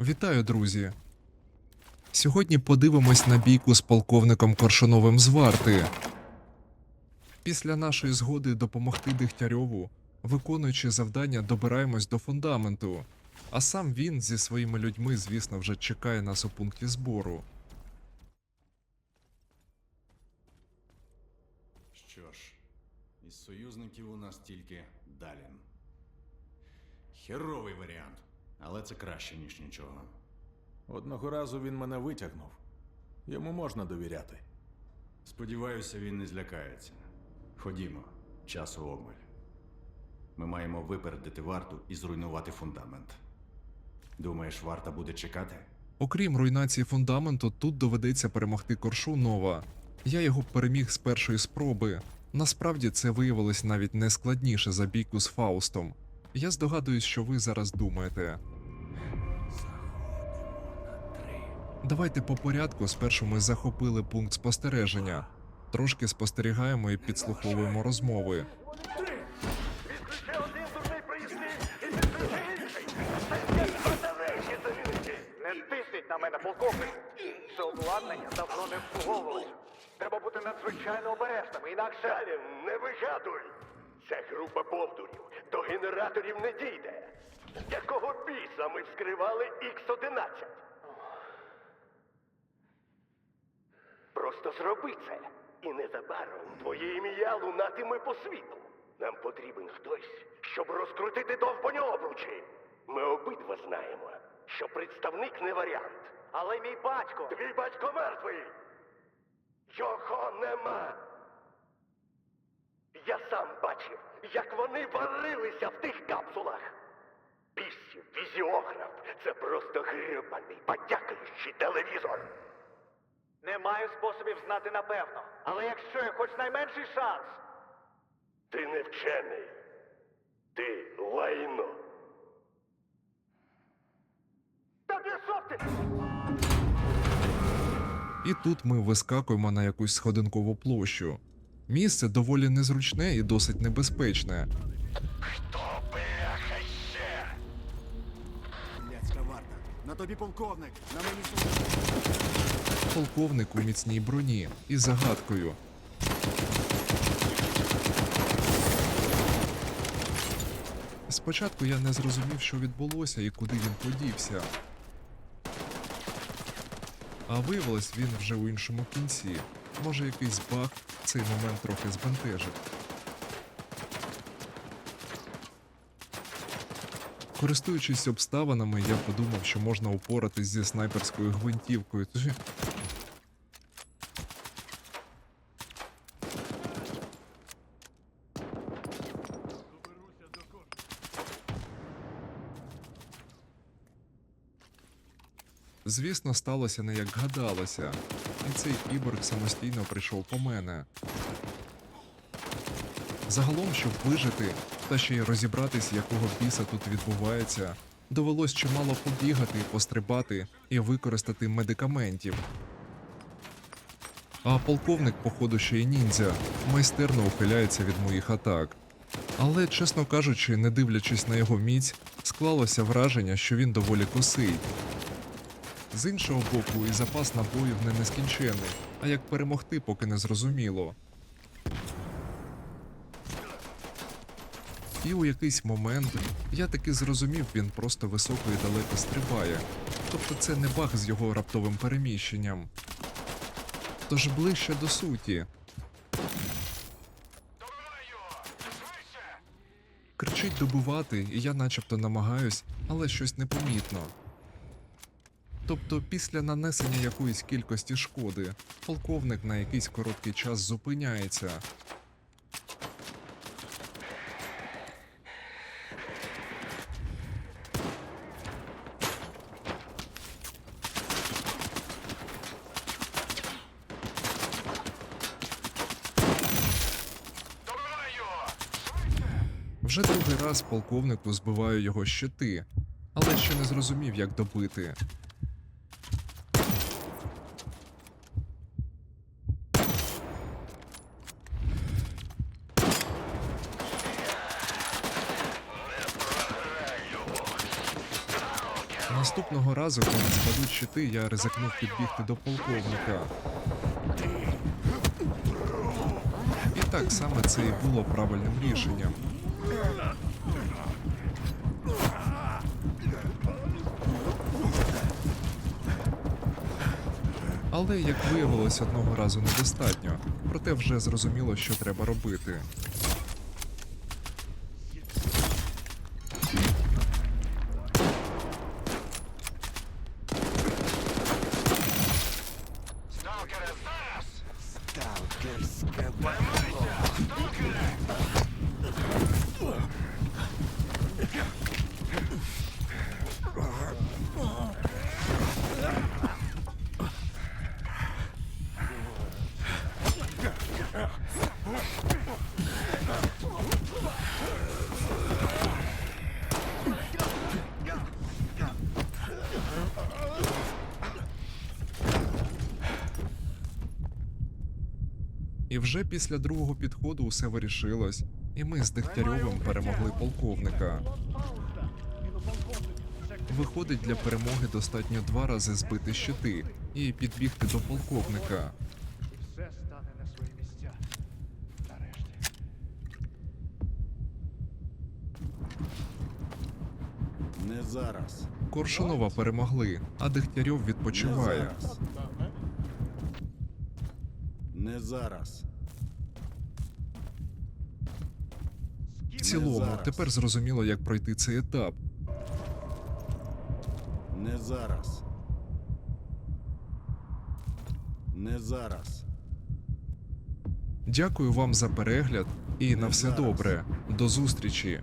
Вітаю, друзі! Сьогодні подивимось на бійку з полковником Коршуновим з варти. Після нашої згоди допомогти Дегтярьову, виконуючи завдання, добираємось до фундаменту. А сам він зі своїми людьми, звісно, вже чекає нас у пункті збору. Що ж, із союзників у нас тільки Далін. Херовий варіант, але це краще, ніж нічого. Одного разу він мене витягнув. Йому можна довіряти. Сподіваюся, він не злякається. Ходімо, часу обмаль. Ми маємо випередити варту і зруйнувати фундамент. Думаєш, варта буде чекати? Окрім руйнації фундаменту, тут доведеться перемогти Коршунова. Я його переміг з першої спроби. Насправді це виявилось навіть не складніше за бійку з Фаустом. Я здогадуюсь, що ви зараз думаєте. Давайте по порядку. Спершу ми захопили пункт спостереження. Трошки спостерігаємо і підслуховуємо розмови. Не тисніть на мене, полковник. Це обладнання давно не обслуговувалось. Треба бути надзвичайно обережними, інакше... Далі не вигадуй! Ця група бовдурів до генераторів не дійде. Якого біса ми вскривали Х-11? Просто зроби це. І незабаром твоє ім'я лунатиме по світу. Нам потрібен хтось, щоб розкрутити довбані обручі. Ми обидва знаємо, що представник не варіант. Але мій батько... Твій батько мертвий. Його нема. Я сам бачив, як вони варилися в тих капсулах. Пісів, візіограф це просто грибаний, подякуючий телевізор. Не маю способів знати напевно. Але якщо є хоч найменший шанс... Ти не вчений. Ти лайно. Та пішов ти! І тут ми вискакуємо на якусь сходинкову площу. Місце доволі незручне і досить небезпечне. Хто бляха ще? Блядська варта. На тобі полковник. На мені Полковник у міцній броні із загадкою. Спочатку я не зрозумів, що відбулося і куди він подівся. А виявилось він вже у іншому кінці. Може, якийсь баг цей момент трохи збентежив. Користуючись обставинами, я подумав, що можна упоратись зі снайперською гвинтівкою. Звісно, сталося не як гадалося, і цей кіборг самостійно прийшов по мене. Загалом, щоб вижити та ще й розібратись, якого біса тут відбувається, довелось чимало побігати, пострибати і використати медикаментів. А полковник, походу, ще й ніндзя, майстерно ухиляється від моїх атак. Але, чесно кажучи, не дивлячись на його міць, склалося враження, що він доволі косий. З іншого боку, і запас набоїв не нескінченний, а як перемогти, поки не зрозуміло. І у якийсь момент я таки зрозумів, він просто високо і далеко стрибає. Тобто це не баг з його раптовим переміщенням. Тож ближче до суті. Кричить добувати, і я начебто намагаюсь, але щось непомітно. Тобто, після нанесення якоїсь кількості шкоди, полковник на якийсь короткий час зупиняється. Вже другий раз полковнику збиваю його щити, але ще не зрозумів, як добити. Наступного разу, коли спадуть щити, я ризикнув підбігти до полковника. І так саме це і було правильним рішенням. Але, як виявилось, одного разу недостатньо. Проте вже зрозуміло, що треба робити. Вже після другого підходу усе вирішилось, і ми з Дегтярьовим перемогли полковника. Виходить, для перемоги достатньо два рази збити щити і підбігти до полковника. Все стане на свої місця. Нарешті. Не зараз. Коршунова перемогли, а Дегтярьов відпочиває. Не зараз. Не зараз. В цілому, тепер зрозуміло, як пройти цей етап. Не зараз. Не зараз. Дякую вам за перегляд і на все добре. До зустрічі!